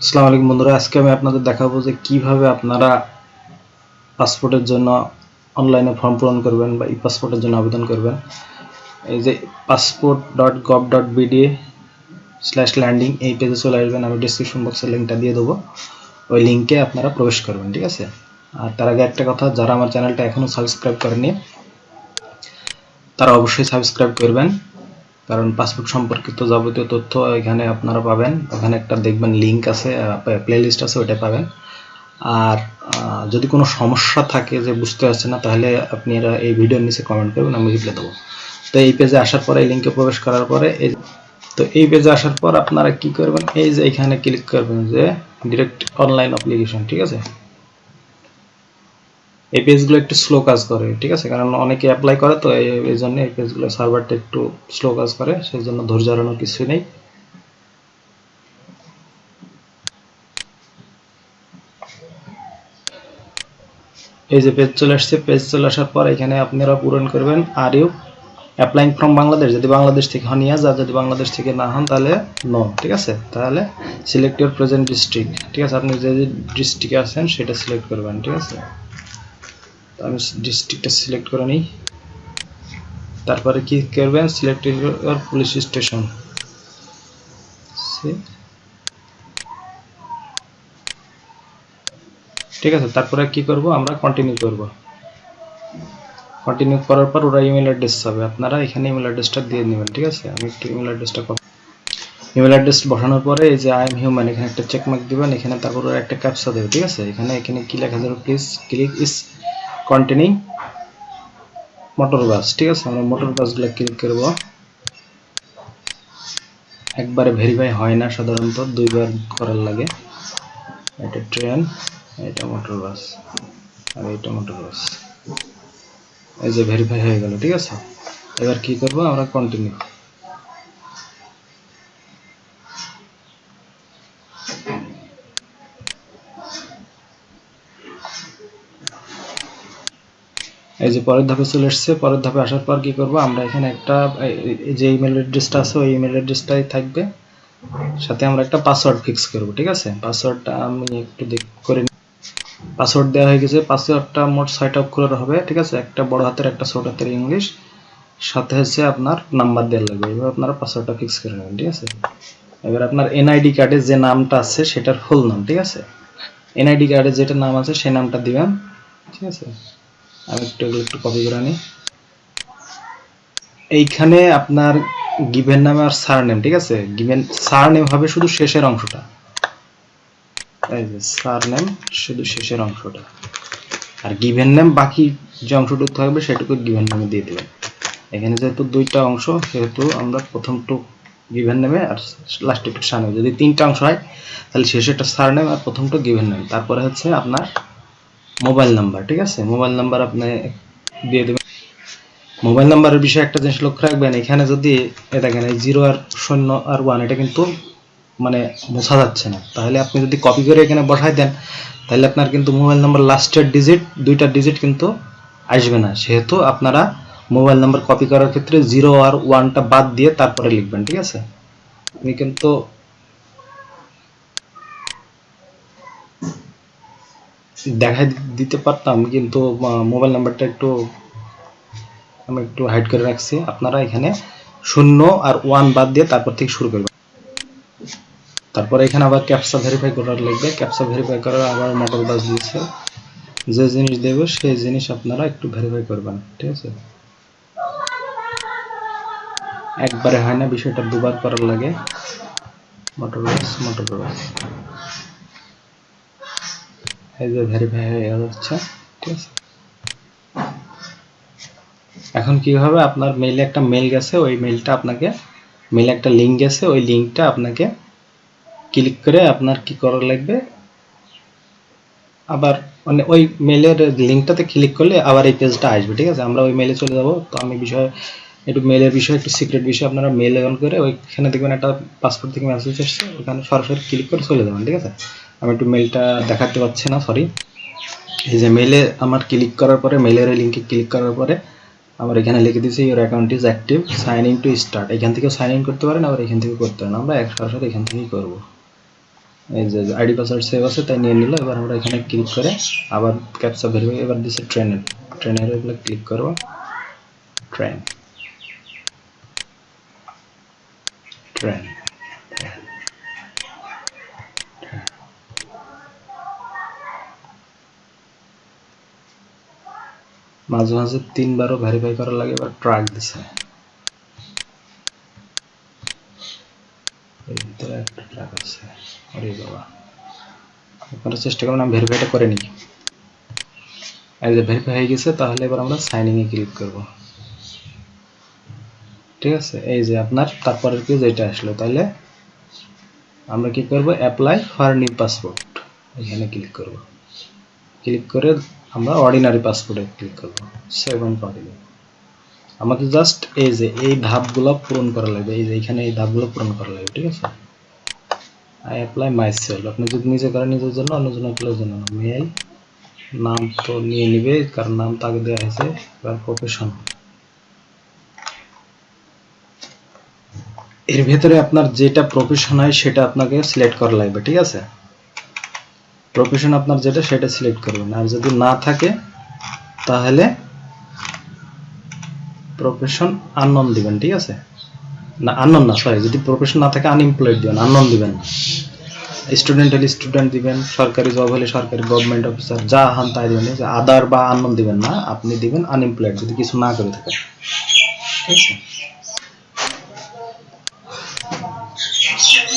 আসসালামু আলাইকুম বন্ধুরা, আজকে আমি আপনাদের দেখাবো যে কীভাবে আপনারা পাসপোর্টের জন্য অনলাইনে ফর্ম পূরণ করবেন বা ই পাসপোর্টের জন্য আবেদন করবেন। এই যে passport dot gov dot BD slash landing এই পেজে চলে আসবেন, আমি ডিসক্রিপশন বক্সে লিঙ্কটা দিয়ে দেবো। ওই লিঙ্কে আপনারা প্রবেশ করবেন, ঠিক আছে? আর তার আগে একটা কথা, যারা আমার চ্যানেলটা এখনও সাবস্ক্রাইব করেনি তারা অবশ্যই সাবস্ক্রাইব করবেন। কারণ পাসপোর্ট সম্পর্কিত যাবতীয় তথ্য এখানে আপনারা পাবেন। ওখানে একটা দেখবেন লিংক আছে প্লে লিস্ট আছে, ওইটা পাবেন। আর যদি কোনো সমস্যা থাকে যে বুঝতে পারছেন না, তাহলে আপনারা এই ভিডিওর নিচে কমেন্ট করবেন, আমি রিপ্লাই দেবো। তো এই পেজে আসার পরে, এই লিঙ্কে প্রবেশ করার পরে, এই, তো এই পেজে আসার পর আপনারা কি করবেন? এই যে এখানে ক্লিক করবেন যে ডিরেক্ট অনলাইন অ্যাপ্লিকেশন ঠিক আছে? এই পেজগুলো একটু স্লো কাজ করে, ঠিক আছে? কারণ অনেকে অ্যাপ্লাই করে তো এই জন্য এই পেজগুলো সার্ভারটা একটু স্লো কাজ করে, সেই জন্য ধৈর্য হারানোর কিছুই নেই। এই যে পেজ চলে আসছে পেজ চলে আসার পর এখানে আপনারা পূরণ করবেন are you applying from Bangladesh. যদি বাংলাদেশ থেকে হন ইয়াজ, আর যদি বাংলাদেশ থেকে না হন, তাহলে নো ঠিক আছে? তাহলে সিলেক্ট ইউর প্রেজেন্ট ডিস্ট্রিক্ট ঠিক আছে? আপনি যে ডিস্ট্রিক্টে আছেন, সেটা সিলেক্ট করবেন, ঠিক আছে? আমি ডিস্ট্রিক্টটা সিলেক্ট করে নিই। তারপরে কি করবেন সিলেক্ট ইউর পুলিশ স্টেশন ঠিক আছে, তারপরে কি করব? আমরা কন্টিনিউ করব। কন্টিনিউ করার পর ওরা ইমেল অ্যাড্রেস হবে আপনারা এখানে ইমেল অ্যাড্রেসটা দিয়ে নেবেন, ঠিক আছে? আমি একটু ইমেল অ্যাড্রেসটা ইমেল অ্যাড্রেস বসানোর পরে এই যে আই এম হিউম্যান এখানে একটা চেক মার্ক দিবেন। এখানে তারপর ওরা একটা ক্যাপচা দেবে, ঠিক আছে? এখানে এখানে কি লেখা যাবে প্লিজ ক্লিক ইস কন্টিনিউ মোটর বাস ঠিক আছে? আমরা মোটর বাসগুলো ক্লিক করব। একবারে ভেরিফাই হয় না সাধারণত, দুইবার করার লাগে। এটা ট্রেন এটা মোটর বাস আর এটা মোটর বাস এই যে ভেরিফাই হয়ে গেল, ঠিক আছে? এবার কি করব? আমরা কন্টিনিউ এই যে পরের ধাপে চলে এসছে, পরের ধাপে আসার পর কি করব? আমরা এখানে একটা যে ইমেল অ্যাড্রেসটা আছে, ওই ইমেল অ্যাড্রেসটাই থাকবে। সাথে আমরা একটা পাসওয়ার্ড ফিক্স করব, ঠিক আছে? পাসওয়ার্ডটা আমি একটু দেখ, করে পাসওয়ার্ড দেওয়া হয়ে গেছে পাসওয়ার্ডটা মোট ছয়টা অক্ষরের হবে, ঠিক আছে? একটা বড় হাতের, একটা ছোট হাতের ইংলিশ। সাথে হচ্ছে আপনার নাম্বার দেওয়া লাগবে এবার আপনারা পাসওয়ার্ডটা ফিক্স করে নেবেন, ঠিক আছে? এবার আপনার এনআইডি কার্ডে যে নামটা আছে, সেটার ফুল নাম ঠিক আছে? এনআইডি কার্ডে যেটা নাম আছে, সেই নামটা দিবেন, ঠিক আছে? আমি একটু এগুলো একটু কপি করে নিই এইখানে আপনার গিভেন নামে আর সার নেম ঠিক আছে? গিভেন সার নেম হবে শুধু শেষের অংশটা। এই যে সার নেম শুধু শেষের অংশটা। আর গিভেন নেম বাকি যে অংশটুকু থাকবে সেটুকু গিভেন নামে দিয়ে দেবেন। এখানে যেহেতু দুইটা অংশ, সেহেতু আমরা প্রথমটু গিভেন নেমে আর লাস্টে একটু সার নেম যদি তিনটা অংশ হয়, তাহলে শেষেরটা সার নেম আর প্রথমটা গিভেন নেম। তারপরে হচ্ছে আপনার মোবাইল নাম্বার, ঠিক আছে? মোবাইল নাম্বার আপনি দিয়ে দেবেন। মোবাইল নাম্বারের বিষয়ে একটা জিনিস লক্ষ্য রাখবেন, এখানে যদি এ দেখেন, এই জিরো আর শূন্য আর ওয়ান, এটা কিন্তু মানে মোছা যাচ্ছে না। তাহলে আপনি যদি কপি করে এখানে বসাই দেন, তাহলে আপনার কিন্তু মোবাইল নাম্বার লাস্টের ডিজিট দুইটা ডিজিট কিন্তু আসবে না। সেহেতু আপনারা মোবাইল নাম্বার কপি করার ক্ষেত্রে জিরো আর ওয়ানটা বাদ দিয়ে তারপরে লিখবেন, ঠিক আছে? আমি কিন্তু দেখাই দিতে পারতাম, কিন্তু মোবাইল নাম্বারটা একটু আমি একটু হাইড করে রাখছি। আপনারা এখানে শূন্য আর ওয়ান বাদ দিয়ে তারপর থেকে শুরু করবেন। তারপরে এখানে আবার ক্যাপসা ভেরিফাই করার লাগবে। ক্যাপসা ভেরিফাই করার আবার মোটর বাস দিয়েছে। যে জিনিস দেবে, সেই জিনিস আপনারা একটু ভেরিফাই করবেন, ঠিক আছে? একবারে হয় না, বিষয়টা দুবার করার লাগে। মোটর বাস মোটর বাস এই যে ভেরিফাই হয়ে যাচ্ছে ঠিক আছে? এখন কি হবে? আপনার মেইলে একটা মেল গেছে, ওই মেলটা আপনাকে মেইলে একটা লিংক গেছে, ওই লিংকটা আপনাকে ক্লিক করে আপনার কি করা লাগবে? আবার মানে ওই মেলের লিংকটাতে ক্লিক করলে আবার এই পেজটা আসবে, ঠিক আছে? আমরা ওই মেলে চলে যাব, তো আমি বিষয়, একটু মেলের বিষয়ে, একটু সিক্রেট বিষয় আপনারা মেল অন করে ওইখানে দেখবেন একটা পাসপোর্ট থেকে মেসেজ আসছে, ওখানে সরাসরি ক্লিক করে চলে যাবেন, ঠিক আছে? আমি একটু মেলটা দেখাতে পারছি না সরি এই যে মেলে আমার ক্লিক করার পরে মেলের লিঙ্কে ক্লিক করার পরে, আমার এখানে লিখে দিয়েছি your account is active sign in to start এখান থেকেও সাইন ইন করতে পারেন, আবার এখান থেকে করতে পারেন। আমরা এক সরাসরি এখান থেকেই করব। এই যে আইডি পাসওয়ার্ড সেভ আছে, তাই নিয়ে নিল। এবার আমরা এখানে ক্লিক করে আবার ক্যাপচা ভেরিফাই এবার দিচ্ছে ট্রেনের ট্রেনের এগুলো ক্লিক করব। ট্রেন ট্রেন মাঝে মাঝে তিনবারও ভেরিফাই করা লাগে, এবার ট্রাক দিছে। চেষ্টা করুন আমি ভেরিফাইটা করে নিই। ভেরিফাই হয়ে গেছে, তাহলে এবার আমরা সাইনিং এ ক্লিক করব। ঠিক আছে? এই যে আপনার, তারপরের পেজ এটা আসলো। তাহলে আমরা কি করব? অ্যাপ্লাই ফর নিউ পাসপোর্ট এখানে ক্লিক করব। ক্লিক করে আমরা অর্ডিনারি পাসপোর্টে ক্লিক করব। সেভ অন কন্টিনিউ আমাদের জাস্ট এই যে, এই ধাপগুলো পূরণ করা লাগবে। এই যে, এখানে এই ধাপগুলো পূরণ করা লাগবে, ঠিক আছে? আই অ্যাপ্লাই মাই সেলফ আপনি যদি নিজে করেন নিজের জন্য, অন্যজন অ্যাপ্লাইয়ের জন্য না। মেল নাম তো নিয়ে নিবে, কারণ নাম তো আগে দেওয়া হয়েছে এবার প্রফেশন এর ভেতরে আপনার যেটা প্রফেশন হয়, সেটা আপনাকে সিলেক্ট করা লাগবে, ঠিক আছে? প্রফেশন আপনার যেটা, সেটা সিলেক্ট করবেন। আর যদি না থাকে, তাহলে প্রফেশন আননন দিবেন, ঠিক আছে? না আননন না সরি যদি প্রফেশন না থাকে আনএমপ্লয়েড দিবেন আননন দিবেন স্টুডেন্ট হলে স্টুডেন্ট দিবেন, সরকারি জব হলে সরকারি গভর্নমেন্ট অফিসার যা হান তাই দিবেন আদার বা আননন দিবেন না, আপনি দিবেন আনএমপ্লয়েড যদি কিছু না করে থাকেন। ঠিক আছে?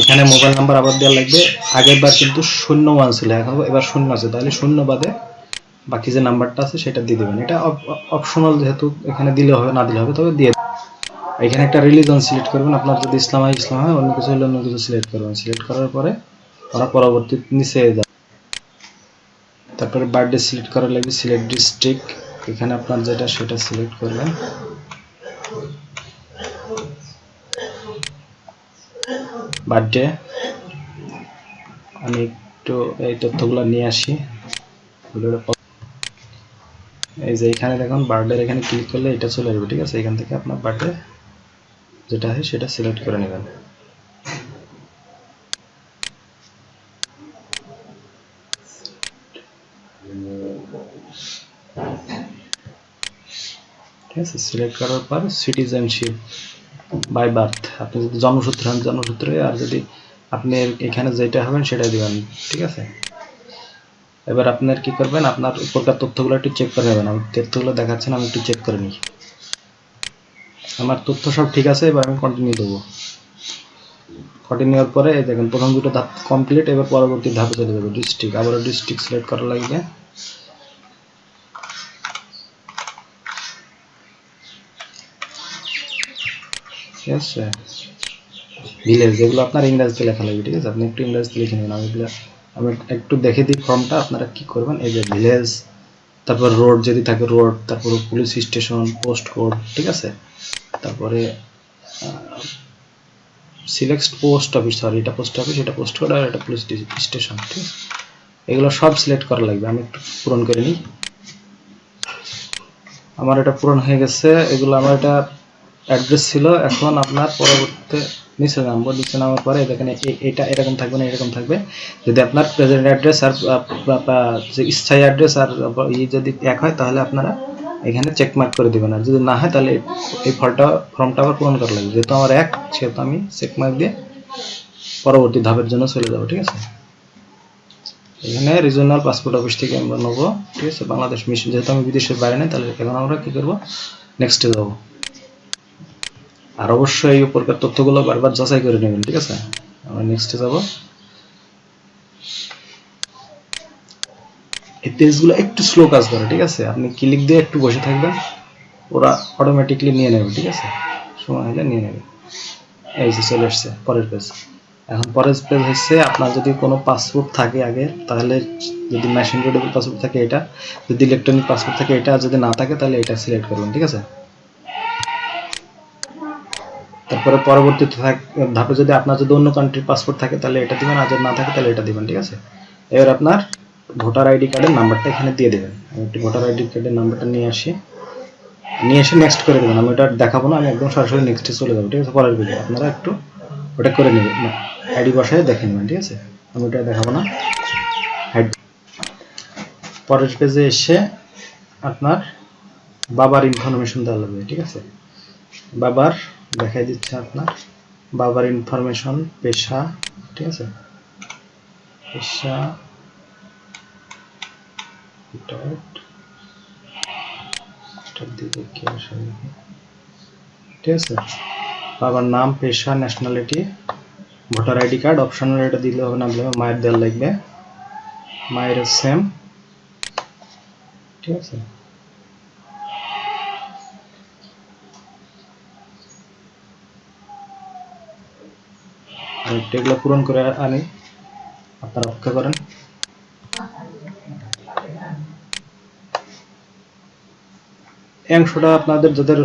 এখানে মোবাইল নাম্বার আবার দেওয়া লাগবে। আগের বার কিন্তু শূন্য ওয়ান ছিল, এখন এবার শূন্য আছে। তাহলে শূন্য বাদে বাকি যে নাম্বারটা আছে সেটা দিয়ে দেবেন। এটা অপশনাল যেহেতু এখানে দিলে হবে, না দিলে হবে, তবে দিয়ে এখানে একটা রিলিজন সিলেক্ট করবেন। আপনার যদি ইসলাম হয় ইসলাম হয়, অন্য কিছু হলে অন্য কিছু সিলেক্ট করবেন। সিলেক্ট করার পরে ওরা পরবর্তী নিচে যাবে। তারপরে বার্থডে সিলেক্ট করা লাগবে। সিলেক্ট ডিস্ট্রিক্ট এখানে আপনার যেটা, সেটা সিলেক্ট করবেন। বার্থডে। আমি একটু এই তথ্যগুলো নিয়ে আসি। এই যে এখানে দেখুন বার্থডে এখানে ক্লিক করলে এটা চলে আসবে, ঠিক আছে? এখান থেকে আপনার বার্থডে যেটা হয় সেটা সিলেক্ট করে নেবেন। ঠিক আছে? সিলেক্ট করার পর সিটিজেনশিপ বাই বার্থ আপনি যদি জন্মসূত্রে হন, জন্মসূত্রে আর যদি আপনি এখানে যেটা হবেন সেটা দিবেন, ঠিক আছে? এবার আপনার কি করবেন, আপনার উপরকার তথ্যগুলো একটু চেক করে নেবেন। আমি তথ্যগুলো দেখাচ্ছেন আমি একটু চেক করে নিই। আমার তথ্য সব ঠিক আছে, এবার আমি কন্টিনিউ দেবো। কন্টিনিউর পরে দেখেন, প্রথম দুটো ধাপ কমপ্লিট এবার পরবর্তী ধাপে চলে যাবে। ডিস্ট্রিক্ট আবারও ডিস্ট্রিক্ট সিলেক্ট করা লাগবে। ঠিক আছে। ভিলেজ যেগুলো আপনার ইংরেজিতে লেখা লাগবে, ঠিক আছে? আপনি একটু ইংরেজিতে লিখে নেবেন আমি এগুলো আমি একটু দেখে দিই ফর্মটা, আপনারা কি করবেন? এই যে ভিলেজ তারপর রোড যদি থাকে রোড তারপর পুলিশ স্টেশন পোস্ট কোড ঠিক আছে? তারপরে সিলেক্ট পোস্ট অফিস সরি এটা পোস্ট অফিস এটা পোস্ট কোড আর এটা পুলিশ স্টেশন ঠিক আছে? এগুলো সব সিলেক্ট করা লাগবে, আমি একটু পূরণ করে নিই। আমার এটা পূরণ হয়ে গেছে, এগুলো আমার এটা অ্যাড্রেস ছিল, এখন আপনার পরবর্তীতে নিচে নামবো, নিচে নামার পরে দেখেন এটা এরকম থাকবে না, এরকম থাকবে। যদি আপনার প্রেজেন্ট অ্যাড্রেস আর যে স্থায়ী অ্যাড্রেস আর ইয়ে যদি এক হয়, তাহলে আপনারা এখানে চেক মার্ক করে দিবেন। আর যদি না হয়, তাহলে এই- ফলটা ফর্মটা আবার পূরণ করা লাগবে। যেহেতু আমার এক, সেহেতু আমি চেক মার্ক দিয়ে পরবর্তী ধাপের জন্য চলে যাব, ঠিক আছে? এখানে রিজনাল পাসপোর্ট অফিস থেকে আমরা নেব, ঠিক আছে? বাংলাদেশ মিশন যেহেতু আমি বিদেশের বাইরে নেই, তাহলে এখন আমরা কি করব? নেক্সটে যাব। আর অবশ্যই এই উপরকার তথ্যগুলো বারবার যাচাই করে নেবেন, ঠিক আছে? আমরা নেক্সটে যাব। এই পেজগুলো একটু স্লো কাজ করে, ঠিক আছে? আপনি ক্লিক দিয়ে একটু বসে থাকবেন, ওরা অটোমেটিকলি নিয়ে নেবে, ঠিক আছে? সময় হলে নিয়ে নেবে। এই যে চলে এসছে, পরের পেজ এখন পরের পেজ হচ্ছে, আপনার যদি কোনো পাসপোর্ট থাকে আগে, তাহলে যদি মেশিন রিডেবল পাসপোর্ট থাকে এটা, যদি ইলেকট্রনিক পাসপোর্ট থাকে এটা যদি না থাকে, তাহলে এটা সিলেক্ট করবেন, ঠিক আছে? তারপরে পরবর্তীতে ধাপে যদি আপনার যদি অন্য কান্ট্রির পাসপোর্ট থাকে, তাহলে এটা দিবেন, আর যদি না থাকে, তাহলে এটা দিবেন, ঠিক আছে? এবার আপনার ভোটার আইডি কার্ডের নাম্বারটা এখানে দিয়ে দেবেন। একটু ভোটার আইডি কার্ডের নাম্বারটা নিয়ে আসি। নিয়ে এসে নেক্সট করে দেবেন। আমি ওটা দেখাবো না, আমি একদম সরাসরি নেক্সটে চলে যাব, ঠিক আছে? পরের ভিডিও আপনারা একটু ওটা করে নেবেন না আইডি বসায় দেখে নেবেন, ঠিক আছে? আমি ওটা দেখাবো না। পরের পেজে এসে আপনার বাবার ইনফরমেশন দেওয়া লাগবে, ঠিক আছে? বাবার দেখাই দিচ্ছে আপনার। বাবার ইনফরমেশন পেশা, ঠিক আছে? পেশা ঠিক আছে? বাবার নাম, পেশা nationality voter ID card optional এটা দিলে হবে, না দিলে মায়ের দেওয়া লাগবে। মায়ের সেম ঠিক আছে? এগুলো পূরণ করে আনি। আপনারা অপেক্ষা করেন। অংশটা আপনাদের যাদের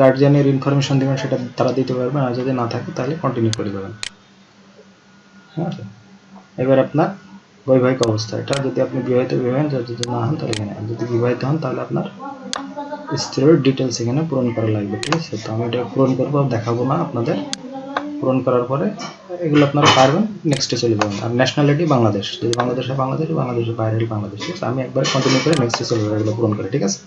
গার্জিয়ানের ইনফরমেশন দিবেন, সেটা তারা দিতে পারবেন আর যদি না থাকে, তাহলে কন্টিনিউ করে দেবেন। ঠিক আছে? এবার আপনার বৈবাহিক অবস্থা। এটা যদি আপনি বিবাহিত বিবাহিত যদি না হন, তাহলে এখানে যদি বিবাহিত হন, তাহলে আপনার স্ত্রীর ডিটেলস এখানে পূরণ করা লাগবে। ঠিক আছে? তো আমি এটা পূরণ করব, দেখাবো না আপনাদের। পূরণ করার পরে এগুলো আপনারা পারবেন। নেক্সটে চলে যাবেন। আর ন্যাশনালিটি বাংলাদেশ। যদি বাংলাদেশে বাংলাদেশ বাংলাদেশের বাইরে বাংলাদেশ। ঠিক আছে? আমি একবার কন্টিনিউ করে নেক্সটে চলে যাব এগুলো পূরণ করে। ঠিক আছে?